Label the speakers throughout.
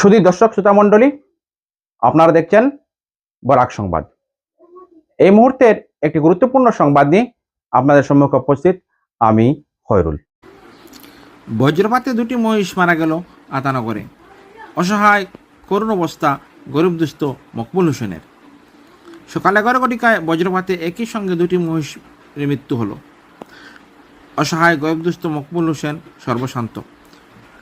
Speaker 1: শুধু দর্শক, শ্রোতা মণ্ডলী, আপনারা দেখছেন বরাক সংবাদ। এই মুহূর্তের একটি গুরুত্বপূর্ণ সংবাদ নিয়ে আপনাদের সম্মুখে উপস্থিত আমি হয়রুল বজ্রপাতে দুটি মহিষ মারা গেল আতানগরে। অসহায়, করুণ অবস্থা গরিব দুস্থ মকবুল হোসেনের। সকাল এগারো ঘটিকায় বজ্রপাতে একই সঙ্গে দুটি মহিষের মৃত্যু হলো। অসহায়, গরিব দুস্থ মকবুল হোসেন সর্বশান্ত।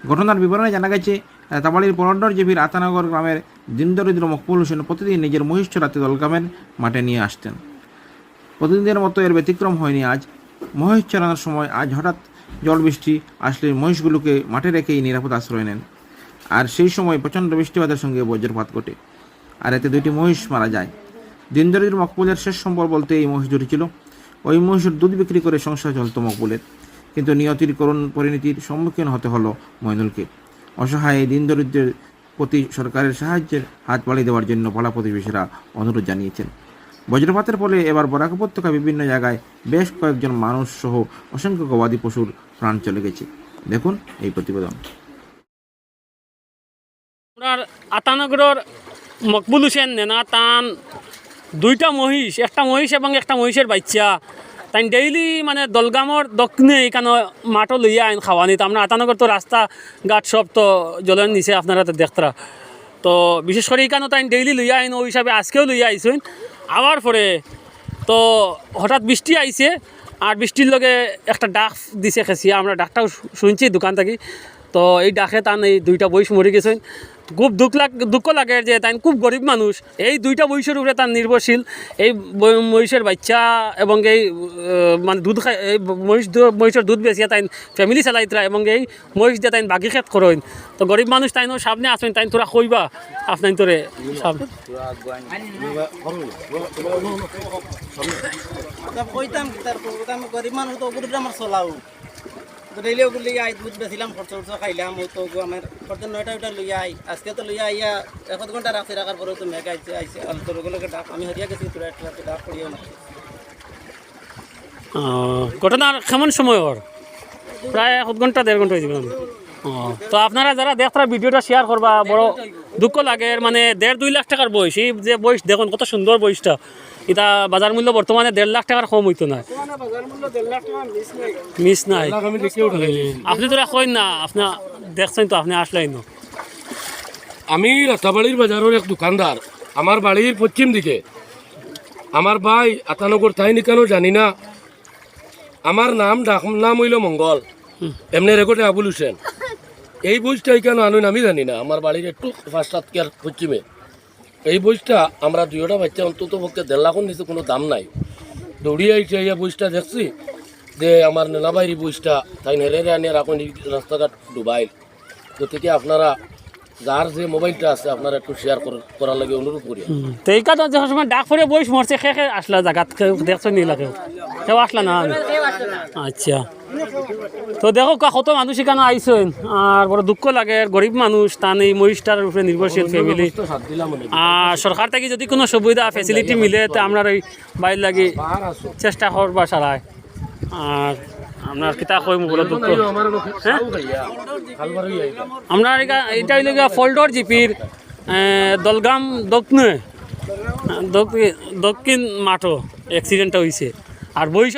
Speaker 1: ঘটনার বিবরণে জানা গেছে তাবাড়ির পরন্ডর জেবির আতানগর গ্রামের দিনদরিদ্র মকবুল হোসেন প্রতিদিন নিজের মহিষ চড়াতে দলগামের মাঠে নিয়ে আসতেন। প্রতিদিনের মতো এর ব্যতিক্রম হয়নি আজ। মহিষ চড়ানোর সময় আজ হঠাৎ জল বৃষ্টি আসলে মহিষগুলোকে মাঠে রেখেই নিরাপদ আশ্রয় নেন। আর সেই সময় প্রচণ্ড বৃষ্টিপাতের সঙ্গে বজ্রপাত ঘটে। আর এতে দুটি মহিষ মারা যায়। দিনদরিদ্র মকবুলের শেষ সম্বল বলতে এই মহিষ দুটি ছিল। ওই মহিষের দুধ বিক্রি করে সংসার চলত মকবুলের। কিন্তু নিয়তির করুণ পরিণতির সম্মুখীন হতে হলো মইনুলকে। অসহায় দিন দরিদ্রের প্রতি সরকারের সাহায্যের হাত বাড়িয়ে দেওয়ার জন্য পাড়া প্রতিবেশীরা অনুরোধ জানিয়েছেন। বজ্রপাতের ফলে এবার বরাক উপত্যকা বিভিন্ন জায়গায় বেশ কয়েকজন মানুষ সহ অসংখ্য গবাদি পশুর প্রাণ চলে গেছে। দেখুন এই প্রতিবেদন।
Speaker 2: আপনার আতানগরের মকবুল হোসেন, নেনা, তান, দুইটা মহিষ, একটা মহিষ এবং একটা মহিষের বাচ্চা। তাই ডেইলি মানে দলগামর দক্ষিণে এখানে মাঠও লইয়া আইন খাওয়ানি তো আমরা আতানগর তো রাস্তা ঘাট সব তো জলের নিচে আপনারা তো দেখতরা তো বিশেষ করে এখানে তাই ডেইলি লইয়া আইন ওই হিসাবে আজকেও লইয়া আইসুন আবার পরে তো হঠাৎ বৃষ্টি আইছে আর বৃষ্টির লগে একটা ডাক দিছে খেসিয়া আমরা ডাকটাও শুনছি দোকান থেকে। তো এই ডাকে তান এই দুইটা বইস মরে গেছেন খুব দুঃখ লাগ, দুঃখ লাগে যে তাই খুব গরিব মানুষ। এই দুইটা বইসের উপরে তার নির্ভরশীল। এই মহিষের বাচ্চা এবং এই মানে দুধ খাই এই মহিষ মহিষের দুধ বেচিয়া তাই ফ্যামিলি চালাইতরা এবং এই মহিষ দিয়ে তাই বাকি খেত করেন। তো গরিব মানুষ তাই সামনে আসেন তাই তোরা কইবা আপনার তোরে সামনে
Speaker 3: আমি গরিব মানুষ তো চলাও। তো ডেইলি ওগুলো আই দুধ বেছিলাম খরচ খরচ খাইলাম ও তো আমার খরচ নয়টা ওইটা লই আই। আজকে তো লই আইয়া এক ঘণ্টা রাখছি, রাখার পরে তো মেঘ আইছে আইছে। আর তোর ওগুলোকে ডাক, আমি হারিয়া গেছি, তোর একটা ডাক করিও না।
Speaker 2: ঘটনা কেমন সময় ওর? প্রায় এক ঘণ্টা, দেড় ঘণ্টা হয়েছিল তো আপনারা যারা দেখতারা ভিডিওটা শেয়ার করবা, বড় দুঃখ লাগে মানে দেড় দুই লাখ টাকার বয়স। এই যে বয়স দেখুন কত সুন্দর বয়সটা। এটা বাজার মূল্য বর্তমানে দেড় লাখ টাকার কম হইতো না। মিস নাই। আপনি তো কইন না আপনি দেখছেন তো আপনি আসলেন না।
Speaker 4: আমি রাস্তাবাড়ির বাজারের এক দোকানদার। আমার বাড়ির পশ্চিম দিকে। আমার ভাই আতানগর তাই নিকানো জানি না। আমার নাম নাম হইল মঙ্গল। এমনি রেকর্ডে আবুল হোসেন। এই বইটা কেন আনুন আমি জানি না। আমার বাড়ির একটু পাঁচটাতকার পশ্চিমে। এই বইটা আমরা দুইটা বাচ্চা অন্তত পক্ষে দেড় লাখের নিচে কোনো দাম নাই। দৌড়িয়ে আইছে, এই বইটা দেখছি যে আমার নেলাবাইরি বইটা তাই নেলে আনিয়ে রাখুন রাস্তাঘাট ডুবাই গতিকে আপনারা যার যে মোবাইলটা আছে, আপনারা একটু শেয়ার করার লাগে অনুরোধ করি।
Speaker 2: তো এই কাজ সময় ডাক পরে বয়স মরছে খে খে আসলা জায়গাত কেউ দেখছ নিলা কেউ আসলা না? আচ্ছা। তো দেখো কত মানুষ এখানে আইসেন আর বড় দুঃখ লাগে গরিব মানুষ তান এই মহিষটার উপরে নির্ভরশীল ফ্যামিলি আর সরকার থেকে যদি কোনো সুবিধা ফেসিলিটি মিলে তো আমরা ওই বাইর লাগি চেষ্টা করবা সারায় আর আপনার কিতা কই বড় দুঃখ? হ্যাঁ? আমরা এটা হইলে ফল্ডর জিপির দলগাম দক্ষিণে দক্ষিণ মাঠও অ্যাক্সিডেন্টটা হয়েছে আর বই